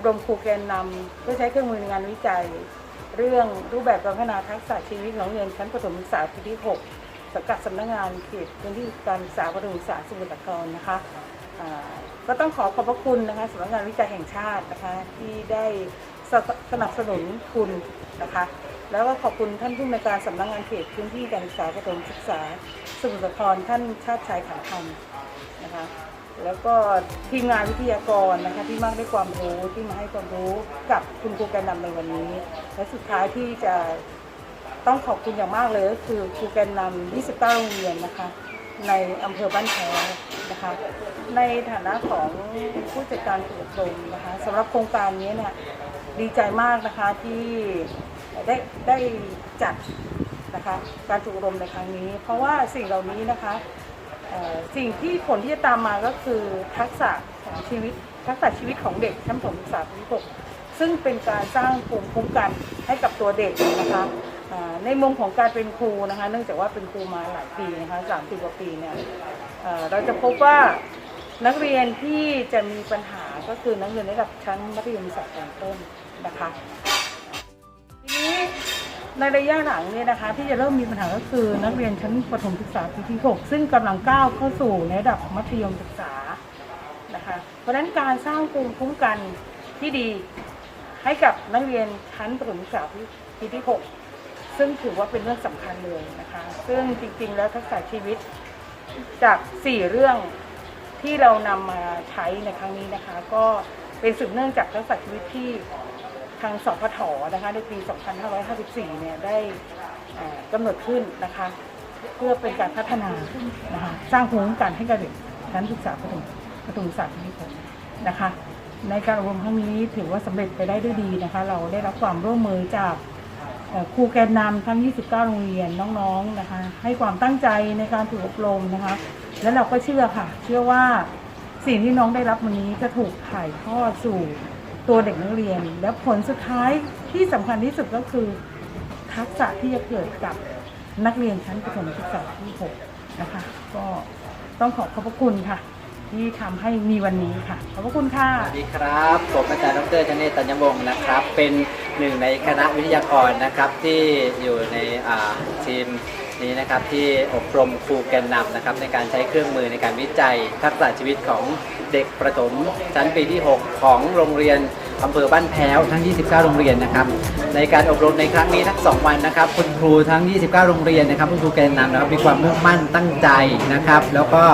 อบรมครูแกนนำเพื่อใช้เครื่องมือในงานวิจัย เรื่องรูปแบบการพัฒนาทักษะชีวิตของเรียนชั้นประถมศึกษาปีที่ 6สังกัดสำนักงานเขตพื้นที่การศึกษาประถมศึกษาสมุทรสาครนะคะก็ต้องขอขอบพระคุณนะคะสำนักงานวิจัยแห่งชาตินะคะที่ได้สนับสนับสนุนทุนนะคะแล้วก็ขอบคุณท่านผู้อำนการสำนักงานเขตพื้นที่การศึกษาประถมศึกษาสมุทรสาครท่านชาติชายขันคำนะคะ แล้วก็ทีมงานวิทยากรนะคะที่มากด้ความรู้ที่มาให้ความรู้กับคุณครูแกนนำในวันนี้ และสุดท้ายที่จะต้องขอบคุณอย่างมากเลยก็คือครูแกนนำ29 โรงเรียนนะคะ ในอำเภอบ้านแพ้นะคะ ในฐานะของผู้จัดการฝึกอบรมนะคะสำหรับโครงการนี้เนี่ยดีใจมากนะคะที่ได้ได้จัดนะคะการฝึกอบรมในครั้งนี้ เพราะว่าสิ่งเหล่านี้นะคะ สิ่งที่ผลที่จะตามมาก็คือทักษะของชีวิตทักษะชีวิตของเด็กชั้นประถมศึกษาปีที่หกซึ่งเป็นการสร้างภูมิคุ้มกันให้กับตัวเด็กนะคะในมุมของการเป็นครูนะคะ เนื่องจากว่าเป็นครูมาหลายปีนะคะสามสิบกว่าปีเนี่ยเราจะพบว่านักเรียนที่จะมีปัญหาก็คือนักเรียนระดับชั้นมัธยมศึกษาตอนต้นนะคะ ในระยะหลังเนี่ยนะคะ ที่จะเริ่มมีปัญหาก็คือนักเรียนชั้นประถมศึกษาปีที่ 6 ซึ่งกำลังก้าวเข้าสู่ในระดับมัธยมศึกษานะคะ เพราะฉะนั้นการสร้างภูมิคุ้มกันที่ดีให้กับนักเรียนชั้นประถมศึกษาปีที่ 6 ซึ่งถือว่าเป็นเรื่องสำคัญเลยนะคะ ซึ่งจริงๆ แล้วทักษะชีวิตจาก 4 เรื่องที่เรานำมาใช้ในครั้งนี้นะคะ ก็เป็นสืบเนื่องจากทักษะชีวิตที่ ทางสพทนะคะในปี 2554 เนี่ยได้กำหนดขึ้นนะคะเพื่อเป็นการพัฒนานะคะสร้างภูมิคุ้มกันให้กับเด็กชั้นศึกษาประถมประถมศึกษาปีที่หกนะคะ ในการอบรมครั้งนี้ถือว่าสำเร็จไปได้ด้วยดีนะคะ เราได้รับความร่วมมือจากครูแกนนำทั้ง 29 โรงเรียนน้องๆนะคะ ให้ความตั้งใจในการฝึกอบรมนะคะ และเราก็เชื่อค่ะ เชื่อว่าสิ่งที่น้องได้รับวันนี้จะถูกถ่ายทอดสู่ ตัวเด็กนักเรียน และผลสุดท้ายที่สำคัญที่สุดก็คือ ทักษะที่จะเกิดกับนักเรียนชั้นประถมศึกษาที่6นะคะ ก็ต้องขอขอบพระคุณค่ะ ที่ทำให้มีวันนี้ค่ะ ขอบพระคุณค่ะ สวัสดีครับ ผมอาจารย์ดรชเนศตัญญวงศ์นะครับ เป็น หนึ่งในคณะวิทยากรนะครับที่อยู่ในทีมนี้นะครับที่อบรมครูแกนนำนะครับในการใช้เครื่องมือในการวิจัย ทักษะชีวิตของเด็กประถมชั้นปีที่ 6 ของโรงเรียนอำเภอบ้านแพ้วทั้ง 29 โรงเรียนนะครับ ในการอบรมในครั้งนี้ทั้ง 2 วันนะครับ คุณครูทั้ง 29 โรงเรียนนะครับคุณครูแกนนำนะครับมีความมุ่งมั่นตั้งใจนะครับ แล้วก็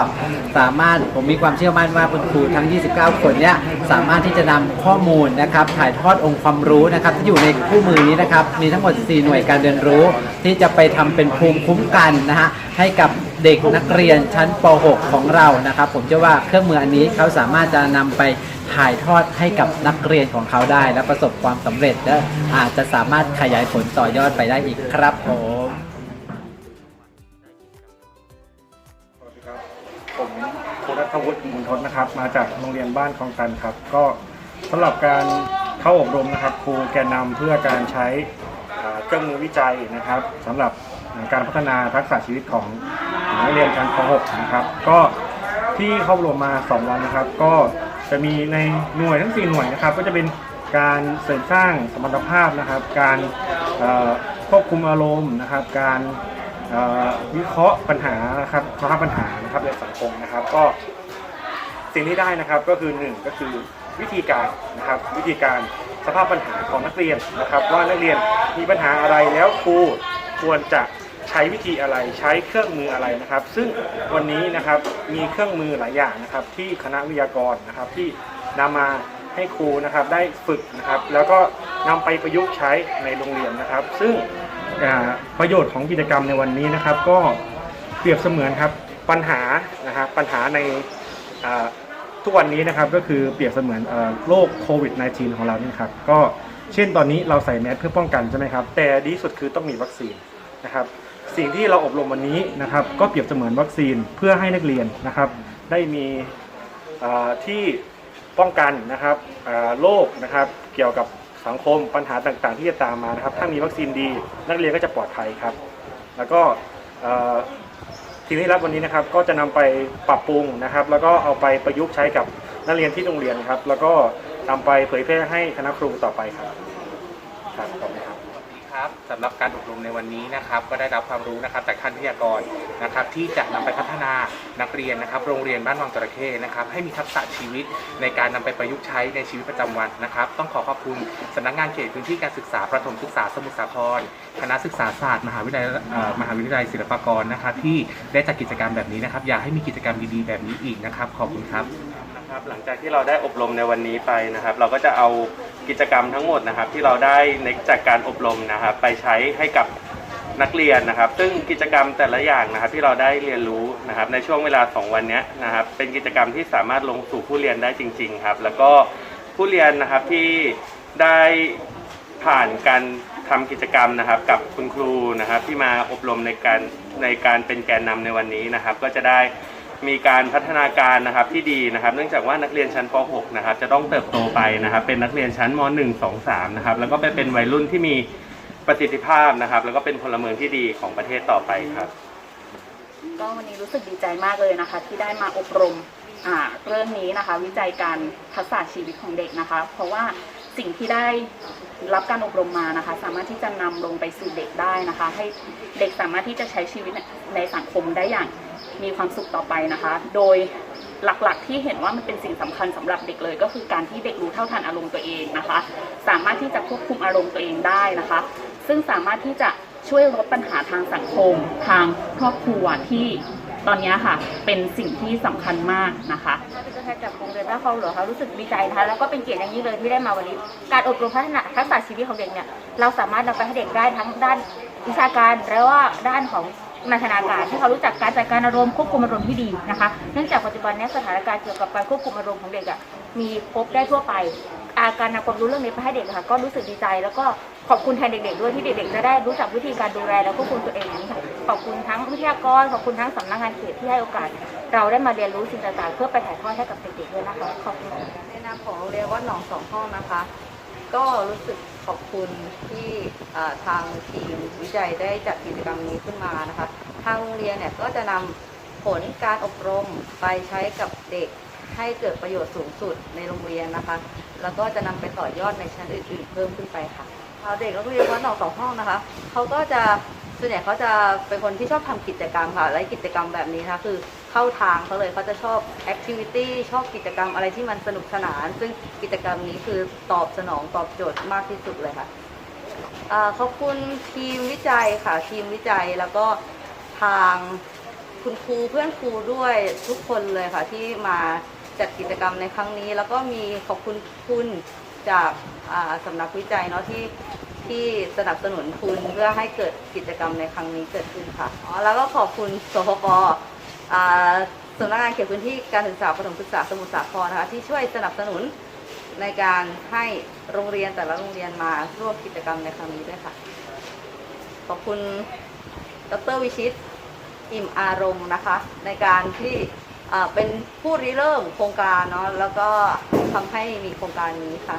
สามารถผมมีความเชื่อมั่นว่าคุณครูทั้ง 29 คนเนี่ยสามารถที่จะนำข้อมูลนะครับถ่ายทอดองค์ความรู้นะครับที่อยู่ในคู่มือนี้นะครับมีทั้งหมด 4 หน่วยการเรียนรู้ ที่จะไปทำเป็นภูมิคุ้มกันนะฮะให้กับ เด็กนักเรียนชั้นป .6 ของเรานะครับ ผมเชื่อว่าเครื่องมืออันนี้เขาสามารถจะนำไปถ่ายทอดให้กับนักเรียนของเขาได้ และประสบความสำเร็จและอาจจะสามารถขยายผลต่อยอดไปได้อีกครับผมสวัสดีครับผมครูรัฐวุฒิมุนทศนะครับ มาจากโรงเรียนบ้านคลองตันครับ ก็สำหรับการเข้าอบรมนะครับครูแกนนำเพื่อการใช้เครื่องมือวิจัยนะครับสำหรับการพัฒนาทักษะชีวิตของ นักเรียนชั้นป .6 นะครับ ก็ที่เข้าอบรมมา 2 วันนะครับ ก็จะมีในหน่วยทั้ง 4 หน่วยนะครับ ก็จะเป็นการเสริมสร้างสมรรถภาพนะครับ การควบคุมอารมณ์นะครับ การวิเคราะห์ปัญหานะครับสภาพปัญหานะครับในสังคมนะครับ ก็สิ่งที่ได้นะครับก็คือหนึ่งก็คือวิธีการนะครับ วิธีการสภาพปัญหาของนักเรียนนะครับ ว่านักเรียนมีปัญหาอะไรแล้วครูควรจะ ช้วิธีอะไรใช้เครื่องมืออะไรนะครับ ซึ่งวันนี้นะครับมีเครื่องมือหลายอย่างนะครับ ที่คณะวิทยากรนะครับที่นำมาให้ครูนะครับได้ฝึกนะครับ แล้วก็นำไปประยุกต์ใช้ในโรงเรียนนะครับ ซึ่งประโยชน์ของกิจกรรมในวันนี้นะครับ ก็เปรียบเสมือนครับปัญหานะครับปัญหาในทุกวันนี้นะครับก็คือเปรียบเสมือนโรคโควิด -19 ของเรานี่ครับก็เช่นตอนนี้เราใส่แมสเพื่อป้องกันใช่ไหมครับ แต่ดีสุดคือต้องมีวัคซีนนะครับ สิ่งที่เราอบรมวันนี้นะครับ ก็เปรียบเสมือนวัคซีนเพื่อให้นักเรียนนะครับ ได้มีที่ป้องกันนะครับโรคนะครับ เกี่ยวกับสังคมปัญหาต่างๆ ที่จะตามมานะครับ ถ้ามีวัคซีนดี นักเรียนก็จะปลอดภัยครับ แล้วก็เอ่อสิ่งที่รับวันนี้นะครับ ก็จะนำไปปรับปรุงนะครับ แล้วก็เอาไปประยุกต์ใช้กับนักเรียนที่โรงเรียนครับ แล้วก็นำไปเผยแพร่ให้คณะครูต่อไปครับครับขอบคุณครับ ครับสำหรับการอบรมในวันนี้นะครับ ก็ได้รับความรู้นะครับจากท่านวิทยากรนะครับ ที่จะนำไปพัฒนานักเรียนนะครับ โรงเรียนบ้านวังจระเข้นะครับ ให้มีทักษะชีวิตในการนำไปประยุกต์ใช้ในชีวิตประจำวันนะครับ ต้องขอขอบคุณสำนักงานเขตพื้นที่การศึกษาประถมศึกษาสมุทรสาครคณะศึกษาศาสตร์มหาวิทยาลัยมหาวิทยาลัยศิลปากรนะครับ ที่ได้จัดกิจกรรมแบบนี้นะครับ อยากให้มีกิจกรรมดีๆแบบนี้อีกนะครับ ขอบคุณครับนะครับหลังจากที่เราได้อบรมในวันนี้ไปนะครับ เราก็จะเอา กิจกรรมทั้งหมดนะครับ ที่เราได้ในจากการอบรมนะครับ ไปใช้ให้กับนักเรียนนะครับ ซึ่งกิจกรรมแต่ละอย่างนะครับ ที่เราได้เรียนรู้นะครับ ในช่วงเวลา 2 วันนี้นะครับ เป็นกิจกรรมที่สามารถลงสู่ผู้เรียนได้จริง ๆ ครับ แล้วก็ผู้เรียนนะครับที่ได้ผ่านการทำกิจกรรมนะครับ กับคุณครูนะครับ ที่มาอบรมในการในการเป็นแกนนำในวันนี้นะครับ ก็จะได้ มีการพัฒนาการนะครับที่ดีนะครับ เนื่องจากว่านักเรียนชั้นป .6 นะครับจะต้องเติบโตไปนะครับ เป็นนักเรียนชั้นม .1 2 3นะครับแล้วก็ไปเป็นวัยรุ่นที่มีประสิทธิภาพนะครับ แล้วก็เป็นพลเมืองที่ดีของประเทศต่อไปครับ ก็วันนี้รู้สึกดีใจมากเลยนะคะ ที่ได้มาอบรมอ่าเรื่องนี้นะคะ วิจัยการทักษะชีวิตของเด็กนะคะ เพราะว่าสิ่งที่ได้รับการอบรมมานะคะ สามารถที่จะนำลงไปสู่เด็กได้นะคะ ให้เด็กสามารถที่จะใช้ชีวิตในสังคมได้อย่าง มีความสุขต่อไปนะคะ โดยหลักๆที่เห็นว่ามันเป็นสิ่งสำคัญสำหรับเด็กเลย ก็คือการที่เด็กรู้เท่าทันอารมณ์ตัวเองนะคะ สามารถที่จะควบคุมอารมณ์ตัวเองได้นะคะ ซึ่งสามารถที่จะช่วยลดปัญหาทางสังคม ทางครอบครัวที่ตอนนี้ค่ะ เป็นสิ่งที่สำคัญมากนะคะเป็นตัวแทนจากโรงเรียนบ้านคลองหลวงค่ะรู้สึกดีใจนะคะแล้วก็เป็นเกียรติอย่างยิ่งเลยที่ได้มาวันนี้ การอบรมพัฒนาทักษะชีวิตของเด็กเนี่ยเราสามารถนำไปให้เด็กได้ทั้งด้านวิชาการและว่าด้านของ นันทนาการที่เขารู้จักการจัดการอารมณ์ควบคุมอารมณ์ที่ดีนะคะ เนื่องจากปัจจุบันนี้สถานการณ์เกี่ยวกับการควบคุมอารมณ์ของเด็กอะมีพบได้ทั่วไป อาการนำความรู้เรื่องนี้ไปให้เด็กค่ะก็รู้สึกดีใจ แล้วก็ขอบคุณแทนเด็กๆด้วยที่เด็กๆจะได้รู้จักวิธีการดูแลและควบคุมตัวเองอย่างนี้ค่ะขอบคุณทั้งวิทยากรขอบคุณทั้งสำนักงานเขตที่ให้โอกาส เราได้มาเรียนรู้สิ่งต่างๆ เพื่อไปถ่ายทอดให้กับเด็กๆด้วยนะคะขอบคุณในนามของโรงเรียนวัดหนองสองห้องนะคะ ก็รู้สึกขอบคุณที่ทางทีมวิจัยได้จัดกิจกรรมนี้ขึ้นมานะคะ ทางโรงเรียนเนี่ยก็จะนำผลการอบรมไปใช้กับเด็กให้เกิดประโยชน์สูงสุดในโรงเรียนนะคะ แล้วก็จะนำไปต่อยอดในชั้นอื่นๆ เพิ่มขึ้นไปค่ะเอาเด็กนักเรียนวัดหนองสองห้องนะคะเขาก็จะ ส่วนใหญ่เขาจะเป็นคนที่ชอบทำกิจกรรมค่ะและกิจกรรมแบบนี้นะคะคือเข้าทางเขาเลยเขาจะชอบแอคทิวิตี้ชอบกิจกรรมอะไรที่มันสนุกสนาน ซึ่งกิจกรรมนี้คือตอบสนองตอบโจทย์มากที่สุดเลยค่ะขอบคุณทีมวิจัยค่ะทีมวิจัยแล้วก็ทางคุณครูเพื่อนครูด้วยทุกคนเลยค่ะที่มาจัดกิจกรรมในครั้งนี้ แล้วก็มีขอบคุณคุณจากสำนักวิจัยเนาะที่ ที่สนับสนุนทุนเพื่อให้เกิดกิจกรรมในครั้งนี้เกิดขึ้นค่ะอ๋อแล้วก็ขอบคุณสพปอ่าสำนักงานเขตพื้นที่การศึกษาประถมศึกษาสมุทรสาครนะคะที่ช่วยสนับสนุนในการให้โรงเรียนแต่ละโรงเรียนมาร่วมกิจกรรมในครั้งนี้ด้วยค่ะ ขอบคุณดรวิชิต อิ่มอารมณ์นะคะ ในการที่อ่าเป็นผู้ริเริ่มโครงการเนาะแล้วก็ทำให้มีโครงการนี้ค่ะ